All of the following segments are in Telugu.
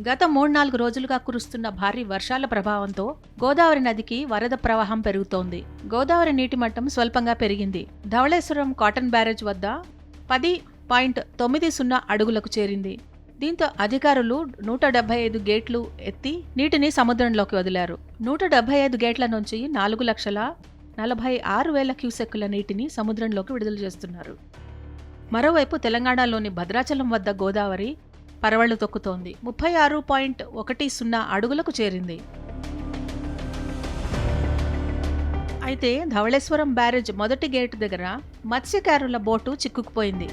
గత మూడు నాలుగు రోజులుగా కురుస్తున్న భారీ వర్షాల ప్రభావంతో గోదావరి నదికి వరద ప్రవాహం పెరుగుతోంది. గోదావరి నీటి మట్టం స్వల్పంగా పెరిగింది. ధవళేశ్వరం కాటన్ బ్యారేజ్ వద్ద పది పాయింట్ తొమ్మిది సున్నా అడుగులకు చేరింది. దీంతో అధికారులు నూట డెబ్బై ఐదు గేట్లు ఎత్తి నీటిని సముద్రంలోకి వదిలారు. నూట డెబ్బై ఐదు గేట్ల నుంచి నాలుగు లక్షల నలభై ఆరు వేల క్యూసెక్కుల నీటిని సముద్రంలోకి విడుదల చేస్తున్నారు. మరోవైపు తెలంగాణలోని భద్రాచలం వద్ద గోదావరి పరవళ్ళు తొక్కుతోంది. ముప్పై ఆరు పాయింట్ ఒకటి సున్నా అడుగులకు చేరింది. అయితే ధవళేశ్వరం బ్యారేజ్ మొదటి గేటు దగ్గర మత్స్యకారుల బోటు చిక్కుకుపోయింది.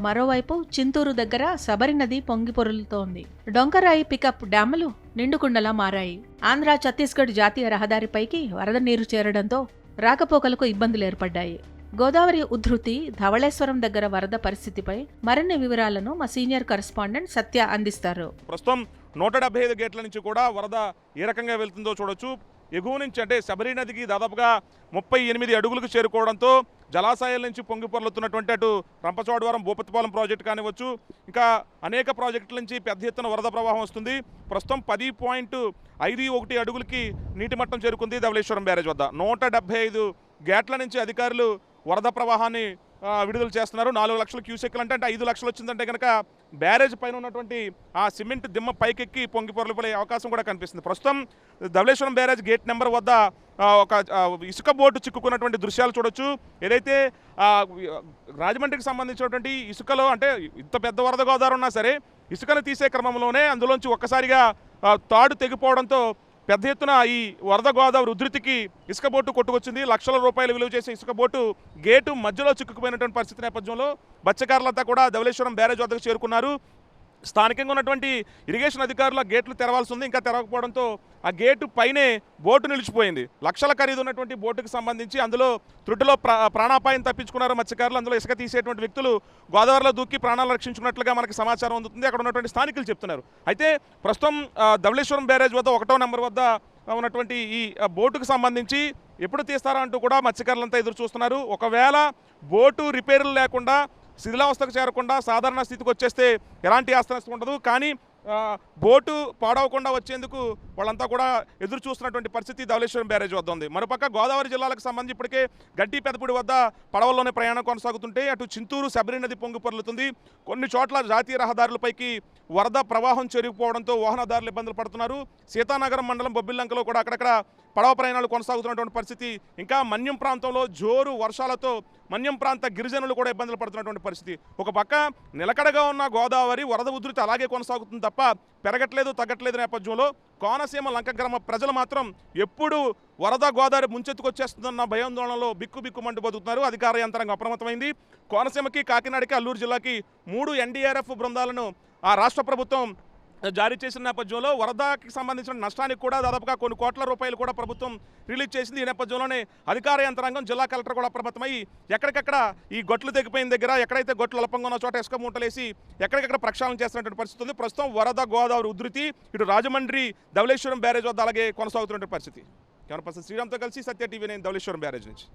మరోవైపు చింతూరు దగ్గర శబరి నది పొంగిపొరులుతోంది డొంకరాయి పికప్ డ్యాములు నిండుకుండలా మారాయి. ఆంధ్ర ఛత్తీస్గఢ్ జాతీయ రహదారిపైకి వరద నీరు చేరడంతో రాకపోకలకు ఇబ్బందులు ఏర్పడ్డాయి. గోదావరి ఉధృతి ధవళేశ్వరం దగ్గర వరద పరిస్థితిపై మరిన్ని వివరాలను మా సీనియర్ కరెస్పాండెంట్ సత్య అందిస్తారు. ప్రస్తుతం నూట డెబ్బై ఐదు గేట్ల నుంచి కూడా వరద ఏ రకంగా వెళ్తుందో చూడొచ్చు. ఎగువ నుంచి అంటే శబరి నదికి దాదాపుగా ముప్పై ఎనిమిది అడుగులకు చేరుకోవడంతో జలాశయాల నుంచి పొంగి పొర్లుతున్నటువంటి అటు రంపచోడవరం భూపతిపాలెం ప్రాజెక్టు కానివచ్చు ఇంకా అనేక ప్రాజెక్టుల నుంచి పెద్ద ఎత్తున వరద ప్రవాహం వస్తుంది. ప్రస్తుతం పది పాయింట్ ఐదు ఒకటి అడుగులకి నీటి మట్టం చేరుకుంది ధవళేశ్వరం బ్యారేజ్ వద్ద. నూట డెబ్బై ఐదు గేట్ల నుంచి అధికారులు వరద ప్రవాహాన్ని విడుదల చేస్తున్నారు. నాలుగు లక్షల క్యూసెక్లు అంటే అంటే ఐదు లక్షలు వచ్చిందంటే కనుక బ్యారేజ్ పైన ఉన్నటువంటి ఆ సిమెంట్ దిమ్మ పైకెక్కి పొంగి పొరలిపోయే అవకాశం కూడా కనిపిస్తుంది. ప్రస్తుతం ధవళేశ్వరం బ్యారేజ్ గేట్ నెంబర్ వద్ద ఒక ఇసుక బోటు చిక్కుకున్నటువంటి దృశ్యాలు చూడొచ్చు. ఏదైతే రాజమండ్రికి సంబంధించినటువంటి ఇసుకలో అంటే ఇంత పెద్ద వరద గోదావరి ఉన్నా సరే ఇసుకను తీసే క్రమంలోనే అందులోంచి ఒక్కసారిగా తాడు తెగిపోవడంతో పెద్ద ఎత్తున ఈ వరద గోదావరి ఉధృతికి ఇసుక బోటు కొట్టుకొచ్చింది. లక్షల రూపాయలు విలువ చేసే ఇసుక బోటు గేటు మధ్యలో చిక్కుకుపోయినటువంటి పరిస్థితి నేపథ్యంలో బచ్చకారులంతా కూడా ధవలేశ్వరం బ్యారేజ్ వద్దకు చేరుకున్నారు. స్థానికంగా ఉన్నటువంటి ఇరిగేషన్ అధికారులు ఆ గేట్లు తెరవాల్సి ఉంది. ఇంకా తెరవకపోవడంతో ఆ గేటు పైనే బోటు నిలిచిపోయింది. లక్షల ఖరీదు ఉన్నటువంటి బోటుకు సంబంధించి అందులో త్రుటిలో ప్రా ప్రాణాపాయం తప్పించుకున్నారు మత్స్యకారులు. అందులో ఇసుక తీసేటువంటి వ్యక్తులు గోదావరిలో దూకి ప్రాణాలు రక్షించుకున్నట్లుగా మనకి సమాచారం అందుతుంది. అక్కడ ఉన్నటువంటి స్థానికులు చెప్తున్నారు. అయితే ప్రస్తుతం ధవళేశ్వరం బ్యారేజ్ వద్ద ఒకటో నెంబర్ వద్ద ఉన్నటువంటి ఈ బోటుకు సంబంధించి ఎప్పుడు తీస్తారా అంటూ కూడా మత్స్యకారులంతా ఎదురు చూస్తున్నారు. ఒకవేళ బోటు రిపేర్లు లేకుండా శిథిలావస్థకు చేరకుండా సాధారణ స్థితికి వచ్చేస్తే ఎలాంటి ఆస్తి ఉండదు. కానీ బోటు పాడవకుండా వచ్చేందుకు వాళ్ళంతా కూడా ఎదురు చూస్తున్నటువంటి పరిస్థితి ధవలేశ్వరం బ్యారేజ్ వద్ద ఉంది. మరోపక్క గోదావరి జిల్లాలకు సంబంధించి ఇప్పటికే గట్టి పెదపూడి వద్ద పడవల్లోనే ప్రయాణం కొనసాగుతుంటే అటు చింతూరు శబరి నది పొంగి పొర్లుతుంది. కొన్ని చోట్ల జాతీయ రహదారులపైకి వరద ప్రవాహం చెరిగిపోవడంతో వాహనదారులు ఇబ్బందులు పడుతున్నారు. సీతానగరం మండలం బొబ్బిల్లంకలో కూడా అక్కడక్కడ పడవ ప్రయాణాలు కొనసాగుతున్నటువంటి పరిస్థితి ఇంకా మన్యం ప్రాంతంలో జోరు వర్షాలతో మన్యం ప్రాంత గిరిజనులు కూడా ఇబ్బందులు పడుతున్నటువంటి పరిస్థితి. ఒక పక్క నిలకడగా ఉన్న గోదావరి వరద ఉధృతి అలాగే కొనసాగుతుంది తప్ప పెరగట్లేదు తగ్గట్లేదు నేపథ్యంలో కోనసీమ లంక గ్రామ ప్రజలు మాత్రం ఎప్పుడు వరద గోదావరి ముంచెత్తుకొచ్చేస్తుందన్న భయాందోళనలో బిక్కు బిక్కుమంటూ బతుకుతున్నారు. అధికార యంత్రాంగం అప్రమత్తమైంది. కోనసీమకి కాకినాడకి అల్లూరు జిల్లాకి మూడు ఎన్డీఆర్ఎఫ్ బృందాలను ఆ రాష్ట్ర ప్రభుత్వం జారీ చేసిన నేపథ్యంలో వరదకి సంబంధించిన నష్టానికి కూడా దాదాపుగా కొన్ని కోట్ల రూపాయలు కూడా ప్రభుత్వం రిలీజ్ చేసింది. ఈ నేపథ్యంలోనే అధికార యంత్రాంగం జిల్లా కలెక్టర్ కూడా అప్రమత్తమై ఎక్కడికక్కడ ఈ గొట్లు తెగిపోయిన దగ్గర ఎక్కడైతే గొట్లు అల్పంగా ఉన్న చోట ఇసుక మూటలేసి ఎక్కడికక్కడ ప్రక్షాళన చేస్తున్నటువంటి పరిస్థితి ఉంది. ప్రస్తుతం వరద గోదావరి ఉధృతి ఇటు రాజమండ్రి ధవలేశ్వరం బ్యారేజ్ వద్ద అలాగే కొనసాగుతున్నటువంటి పరిస్థితి. కెమెరా పర్సన్ శ్రీరామ్తో కలిసి సత్య టీవీ నేను ధవళేశ్వరం బ్యారేజ్ నుంచి.